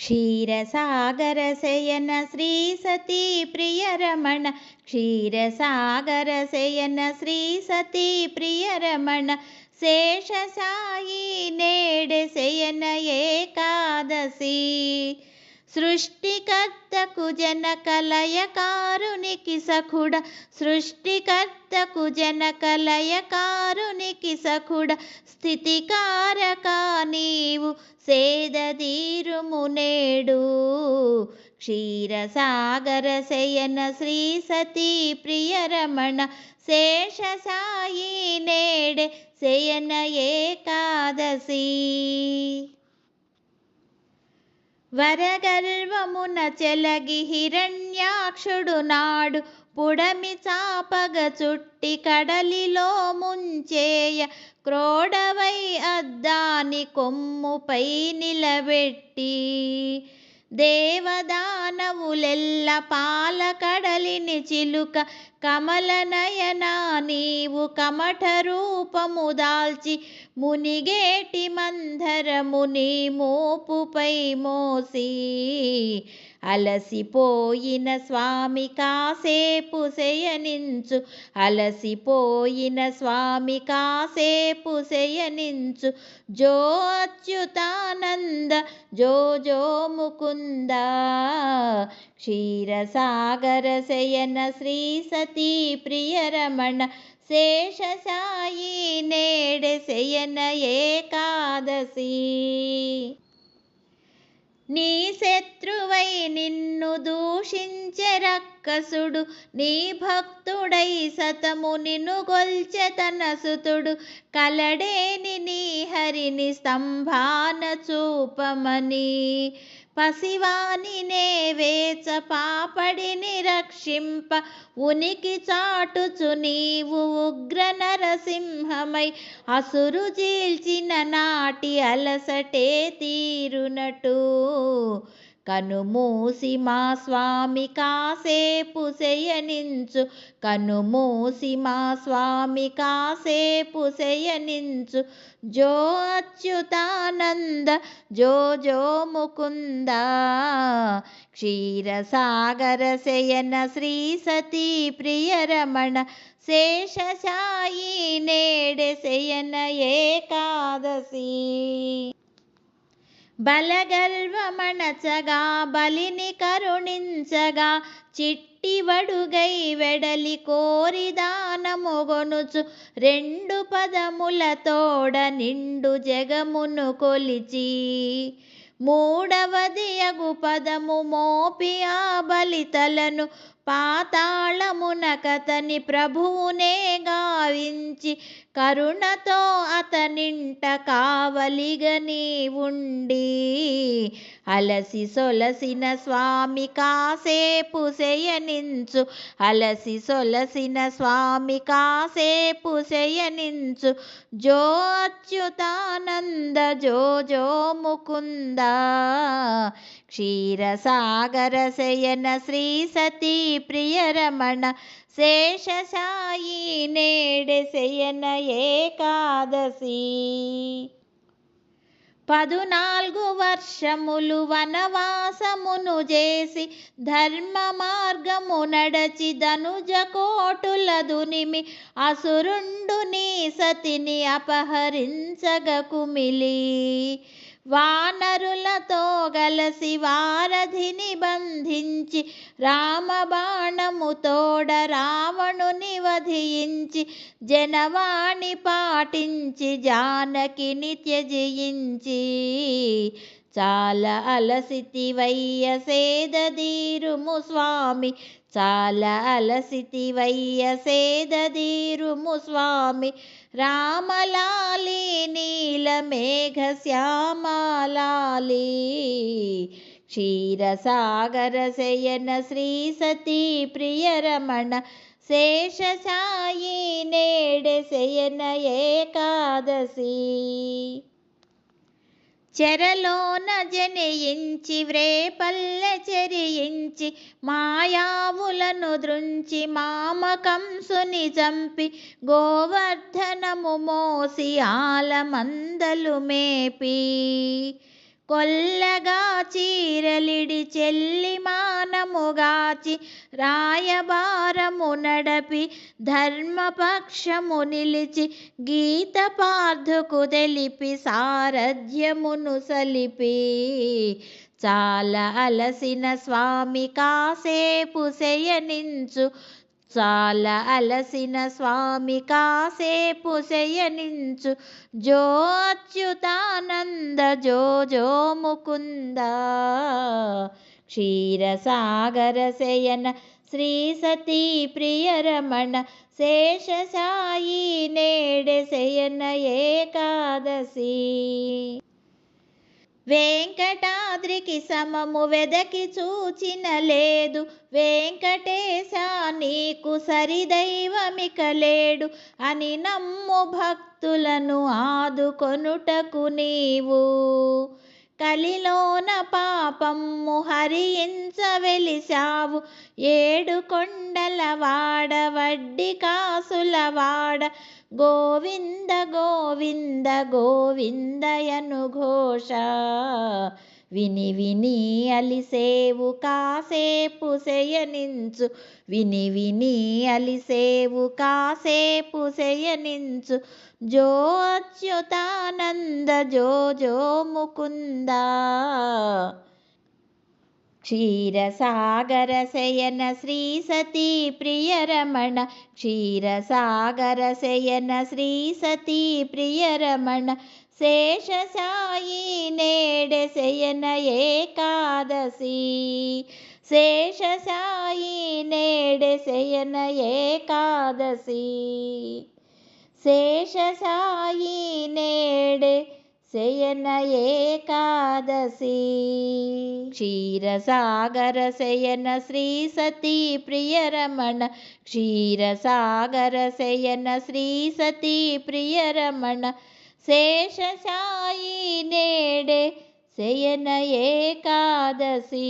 क्षीरसागरशयन शयन श्री सती प्रियरमण क्षीरसागर शयन श्री सती प्रियरमण एकादशी సృష్టికర్తకు జనకలయకారునికి సఖుడ సృష్టికర్తకు జనకలయకారునికి సఖుడ స్థితికారక నీవు సేదీరుము నేడు క్షీరసాగర శయన శ్రీ సతీ ప్రియరమణ శేషసాయి నేడే శయన ఏకాదశి. వరగర్వమున చెలగి హిరణ్యాక్షుడు నాడు పుడమి చాపగ చుట్టి కడలిలో ముంచేయ క్రోడవై అద్దాని కొమ్ముపై నిలబెట్టి దేవదానవులెల్ల పాల కడలిని చిలుక కమలనయనా నీవు కమఠ రూపము దాల్చి మునిగేటి మంధరము నీ మోపుపై మోసి అలసిపోయిన స్వామి కాసేపు శయనించు అలసిపోయిన స్వామి కాసేపు శయనించు. జో అచ్యుతానంద జో జో ముకుంద క్షీరసాగర శయన శ్రీ సతీ ప్రియరమణ శేషసాయి నేడె శయన ఏకాదశి నీ శత్రువై నిన్ను దూషించె రక్కసుడు నీ భక్తుడై సతము నిన్ను గొల్చె తనసుతుడు కలడేని నీ హరిని స్తంభాన చూపమని పసివాని నే వేచ పాపడిని రక్షింప ఉనికి చాటుచు నీవు ఉగ్ర నరసింహమై అసురు చీల్చిన నాటి అలసటే తీరునటు. కనుమూసి మా స్వామి కాసేపు శయనించు. కనుమూసి మా స్వామి కాసేపు శయనించు. జో అచ్యుతానంద జో జో ముకుంద. క్షీరసాగర శయన శ్రీ సతీ ప్రియరమణ శేషశాయి నేడె శయన ఏకాదశి. బలగల్వమణచగా బలిని కరుణించగా చిట్టివడుగై వెడలి కోరి దానముగొనుచు రెండు పదముల తోడ నిండు జగమును కొలిచి మూడవది అగు పదము మోపి ఆ బలితలను పాతాళమున కతని ప్రభువునే గావించి కరుణతో అతనింట కావలిగని ఉండి అలసి సొలసిన స్వామి కాసేపు శయనించు అలసి సొలసిన స్వామి కాసేపు శయనించు. జో అచ్యుతానంద జో జో ముకుంద క్షీరసాగర శయన శ్రీ సతీ ప్రియరమణ శేషశాయి నేడె శయన ఏకాదశి పదునాలుగు వర్షములు వనవాసమును చేసి ధర్మ మార్గము నడచి ధనుజ కోటుల దునిమి అసురుండు నీ సతిని అపహరించగ కుమిలి వానరులతో గలసి వారధిని బంధించి రామబాణము తోడ రావణుని వధించి జనవాణి పాటించి జానకిని త్యజించి చాలా అలసితివయ్య సేదదీరుము స్వామి చాలా అలసితివయ్య సేదదీరుము స్వామి. రామలాలి నీలమేఘ శ్యామలాలి. క్షీరసాగర శయన శ్రీ సతీ ప్రియరమణ శేషసాయి నేడె శయన ఏకాదశి. చెరలోన జనయించి వ్రేపల్లె చెరియించి మాయా మాయావులను దృంచి మామకంసుని చంపి గోవర్ధనము మోసి ఆలమందలు మేపి. కొల్లగా చీరలిడి చెల్లి మానముగాచి రాయబారము నడపి ధర్మపక్షము నిలిచి గీత పార్థుకు తెలిపి సారథ్యమును సలిపి. చాలా అలసిన స్వామి కాసేపు శయనించు. చాలా అలసిన స్వామి కాసేపు శయనించు. జో అచ్యుతానంద జో జో ముకుంద. క్షీరసాగర శయన శ్రీ సతీ ప్రియరమణ శేషసాయి నేడె శయన ఏకాదశి. వెంకటాద్రికి సమము వెదకి చూచిన లేదు వెంకటేశ నీకు సరిదైవమిక లేడు అని నమ్ము భక్తులను ఆదుకొనుటకు నీవు. కలిలోన పాపమ్ము హరించవెలిశావు ఏడు కొండల వాడ వడ్డి కాసుల వాడ. గోవింద గోవింద గోవిందయను ఘోష. విని విని అలిసేవు కాసేపు శయనించు. విని విని అలిసేవు కాసేపు శయనించు. జో అచ్యుతానంద జో జో ముకుంద. క్షీరసాగర శయన శ్రీ సతీ ప్రియరమణ. క్షీరసాగర శయన శ్రీ సతీ ప్రియరమణ. శేషసాయి నేడె శయన ఏకాదశి. శేషసాయి నేడె శయన ఏకాదశి. శేషసాయి నేడె శయన ఏకాదశి. క్షీరసాగర శయన శ్రీ సతీ ప్రియరమణ. క్షీరసాగర శయన శ్రీ సతీ ప్రియరమణ. శేషసాయి నేడే శయన ఏకాదశి